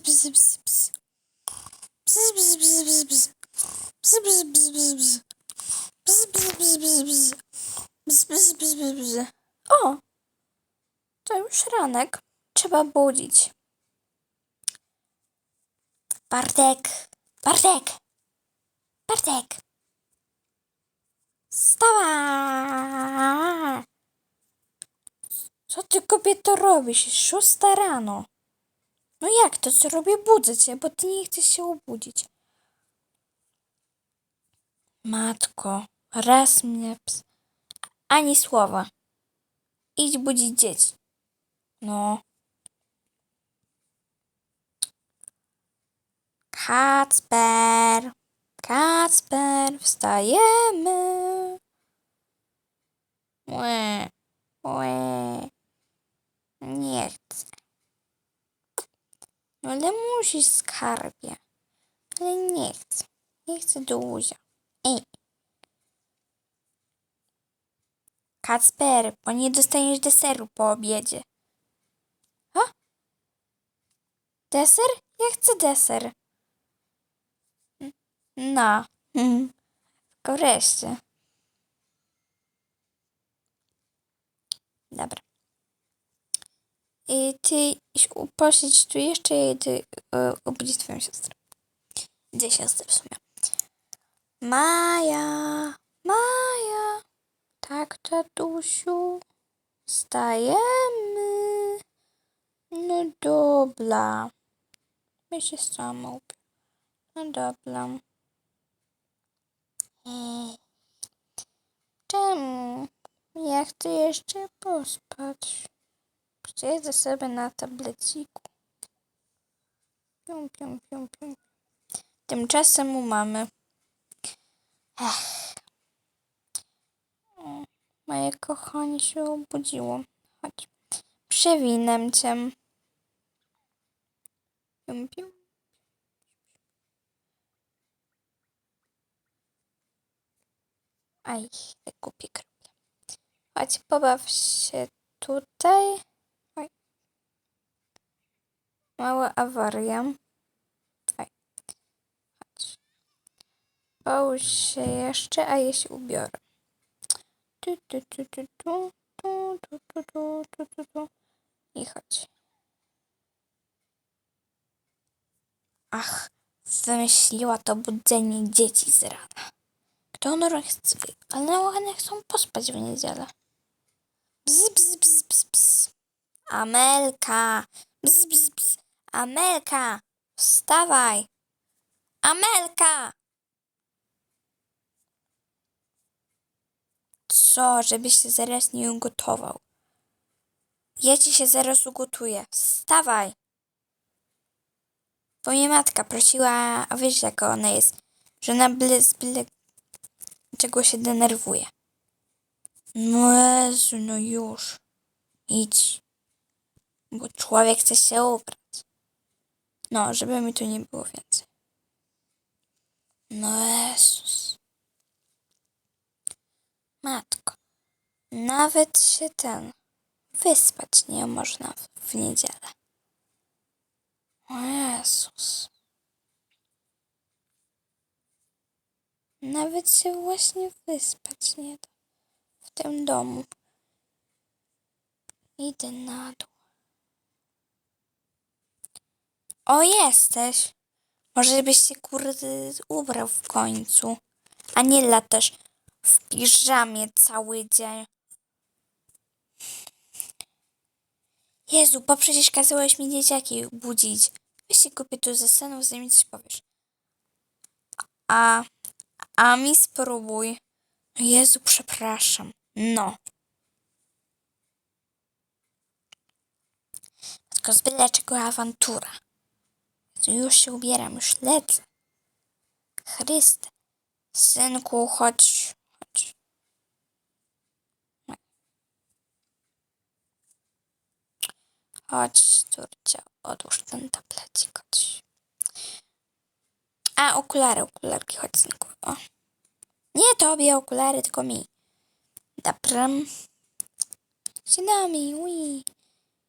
bzz, bzz, bzz. Bzz, bzz, bzz, bzz, bzz. O! To już ranek. Trzeba budzić. Bartek! Bartek! Bartek! Wstawaj! Co ty kobieto robisz? Szósta rano. No jak to? Co robię? Budzę cię, bo ty nie chcesz się obudzić. Matko, raz mnie ps... Ani słowa. Idź budzić dzieci. No. Kacper, Kacper, wstajemy. Łe, łe. Nie chcę. No ale musisz skarbie. Ale nie chcę. Nie chcę do łóża. Ej. Kacper, bo nie dostaniesz deseru po obiedzie. A? Deser? Ja chcę deser. No. Tylko wreszcie. Dobra. I ty idź u- posiedź tu jeszcze ty e, obudzić twoją siostrę. Gdzie siostrę w sumie? Maja, Maja. Tak, tatusiu. Wstajemy. No dobra. My się sama. No dobra. Ej. Czemu? Ja chcę jeszcze pospać. Siedzę sobie na tableciku. Pium, pium, pium, pium. Tymczasem u mamy. Ech. Moje kochanie się obudziło. Chodź. Przewinę cię. Pium, pium. Aj, te głupie. Chodź, pobaw się tutaj. Mała awaria. Chodź. Połóż się jeszcze, a ja się ubiorę. Tu, tu, tu, tu, tu, tu, tu, tu, tu, tu, tu, tu. I chodź. Ach, wymyśliła to budzenie dzieci z rana. Kto ono chce, ale one chcą pospać w niedzielę. Bzz, bzz, bzz, bzz, bzz. Amelka, bzz, bzz, bzz. Amelka, wstawaj. Amelka! Co, żebyś się zaraz nie ugotował. Ja ci się zaraz ugotuję. Wstawaj. Bo matka prosiła, a wiesz jaka ona jest, że ona byle, byle czego się denerwuje. No Jezu, no już. Idź. Bo człowiek chce się ubrać. No, żeby mi tu nie było więcej. No Jezus. Matko. Nawet się ten wyspać nie można w, w niedzielę. O Jezus. Nawet się właśnie wyspać nie da w tym domu. Idę na dół. O, jesteś. Może byś się kurde ubrał w końcu, a nie latasz w piżamie cały dzień. Jezu, bo przecież kazałeś mi dzieciaki budzić. Weź się kupię tu ze sceną, z nimi coś powiesz. A, a mi spróbuj. Jezu, przepraszam. No. Tylko z byle czego awantura. Już się ubieram, już lecę. Chryste. Synku, chodź, chodź. Chodź, Turcia, odłóż ten tablecik, chodź. A, okulary, okularki, chodź, synku. O. Nie tobie okulary, tylko mi. Dobra. Siadamy, ui.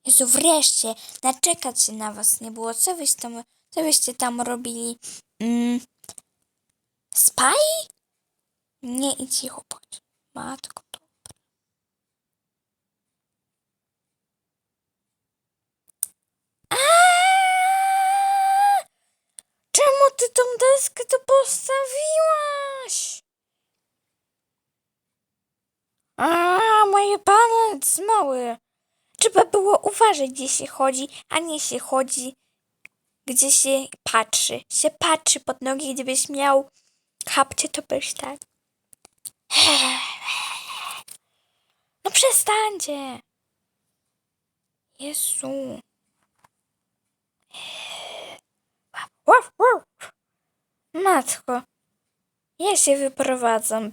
Jezu, wreszcie, naczekać się na was nie było. Co wyście tam, co wyście tam robili? Mm, spaj? Nie i cicho bądź. Matko to. Aaaa! Czemu ty tą deskę tu postawiłaś? A, moje palec mały. Trzeba było uważać, gdzie się chodzi, a nie się chodzi, gdzie się patrzy. Się patrzy pod nogi, gdybyś miał kapcie, to byś tak. No przestańcie. Jezu. Matko. Ja się wyprowadzam.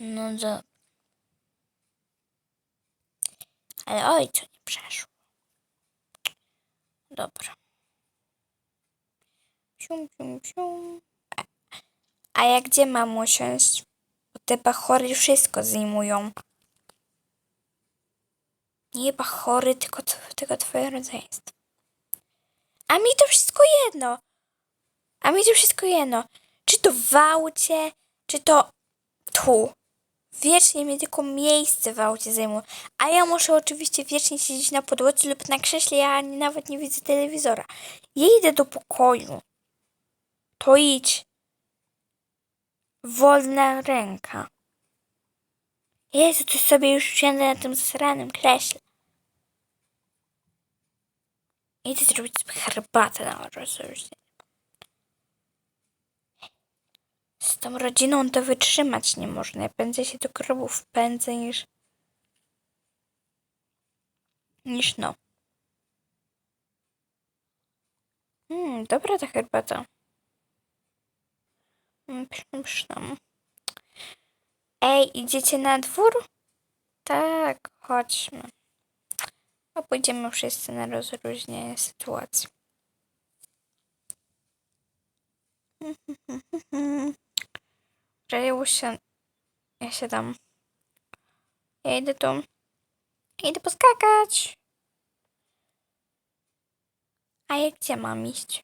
No do... Ale ojcu nie przeszło. Dobra. Pium, pium, pium. A, ja gdzie mam usiąść? Bo te bachory wszystko zajmują. Nie bachory, tylko, tylko twoje rodzeństwo. A mi to wszystko jedno. A mi to wszystko jedno. Czy to w aucie, czy to tu. Wiecznie mnie tylko miejsce w aucie zajmuje. A ja muszę oczywiście wiecznie siedzieć na podłodze lub na krześle, ja nawet nie widzę telewizora. Ja idę do pokoju. To idź. Wolna ręka. Jezu, to sobie już siądę na tym zasranym kreśle. Idę zrobić sobie herbatę na rozróżnienie. Z tą rodziną to wytrzymać nie można. Ja Prędzej się do grobów pędzę niż... niż no. Mm, dobra ta herbata. Mm, pyszna, pyszna. Ej, idziecie na dwór? Tak, chodźmy. A pójdziemy wszyscy na rozróżnienie sytuacji. Ja usią... Ja siadam. Ja idę tu. Idę poskakać. A ja gdzie mam iść?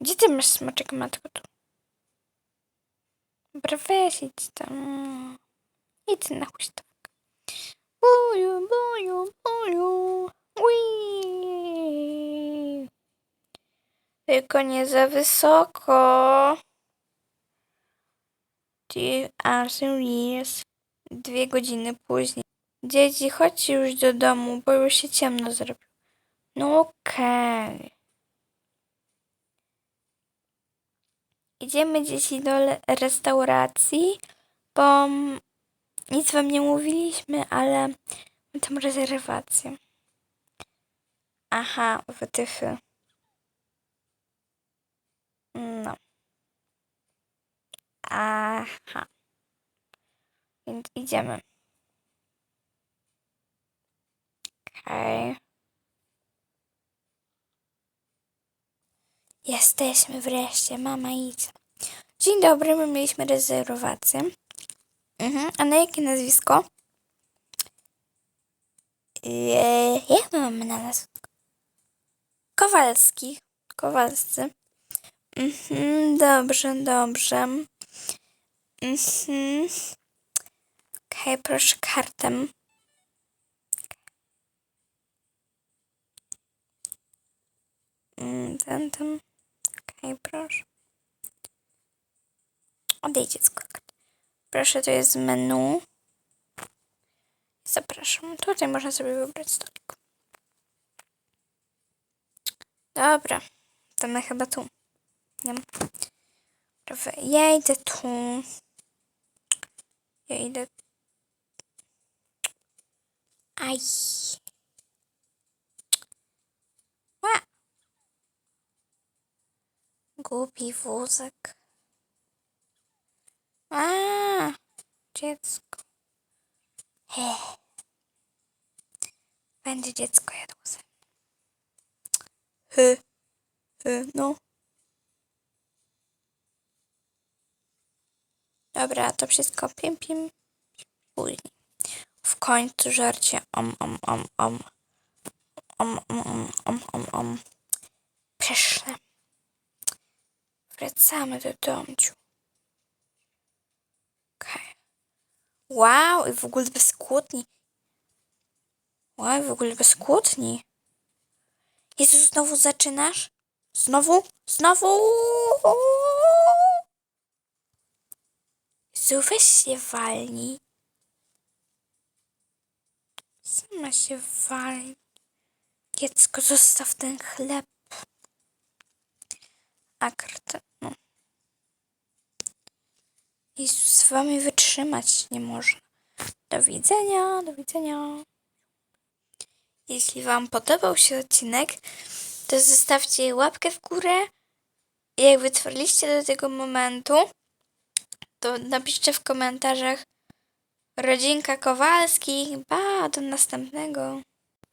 Gdzie ty masz smoczek matko tu? Dobra, tam. Idź na huśtawkę. Buju, buju, buju. Ui. Tylko nie za wysoko. Years. Dwie godziny później. Dzieci, chodźcie już do domu, bo już się ciemno zrobiło. No okej. Idziemy dzieci do restauracji, bo nic wam nie mówiliśmy, ale mamy tam rezerwację. Aha, wytychy. No. Aha. Więc idziemy. Okej. Jesteśmy wreszcie, mama idź. Dzień dobry, my mieliśmy rezerwację. Mhm. A na jakie nazwisko? Eee, jak my mamy na nazwisko? Kowalski. Kowalscy. Mhm, dobrze, dobrze. Mhm. Okej, proszę kartę. Mm, Ten, ten. Okej, proszę. Odejdź dziecko. Proszę, to jest menu. Zapraszam. Tutaj można sobie wybrać stolik. Dobra. To chyba tu. Nie wiem. Dobra, Ja idę tu. Ja idę. Aj. Ła. Głupi wózek. A, dziecko. He. Będzie dziecko jadło ze mną. Hy. Hy, no. Dobra, to wszystko pim, pim. Później. W końcu żarcie. Om, om, om, om. Om, om, om, om, om, om. Pyszne. Wracamy do domciu. Okej. Wow, i w ogóle bez kłótni. Wow, w ogóle bez kłótni. Jezu, znowu zaczynasz? Znowu? Znowu? Jezu, weź się walnij. Sama się walnij. Dziecko, zostaw ten chleb. A karta, no. Z wami wytrzymać nie można. Do widzenia, do widzenia. Jeśli Wam podobał się odcinek, to zostawcie łapkę w górę. Jak wytrwaliście do tego momentu, to napiszcie w komentarzach Rodzinka Kowalskich. Ba, do następnego.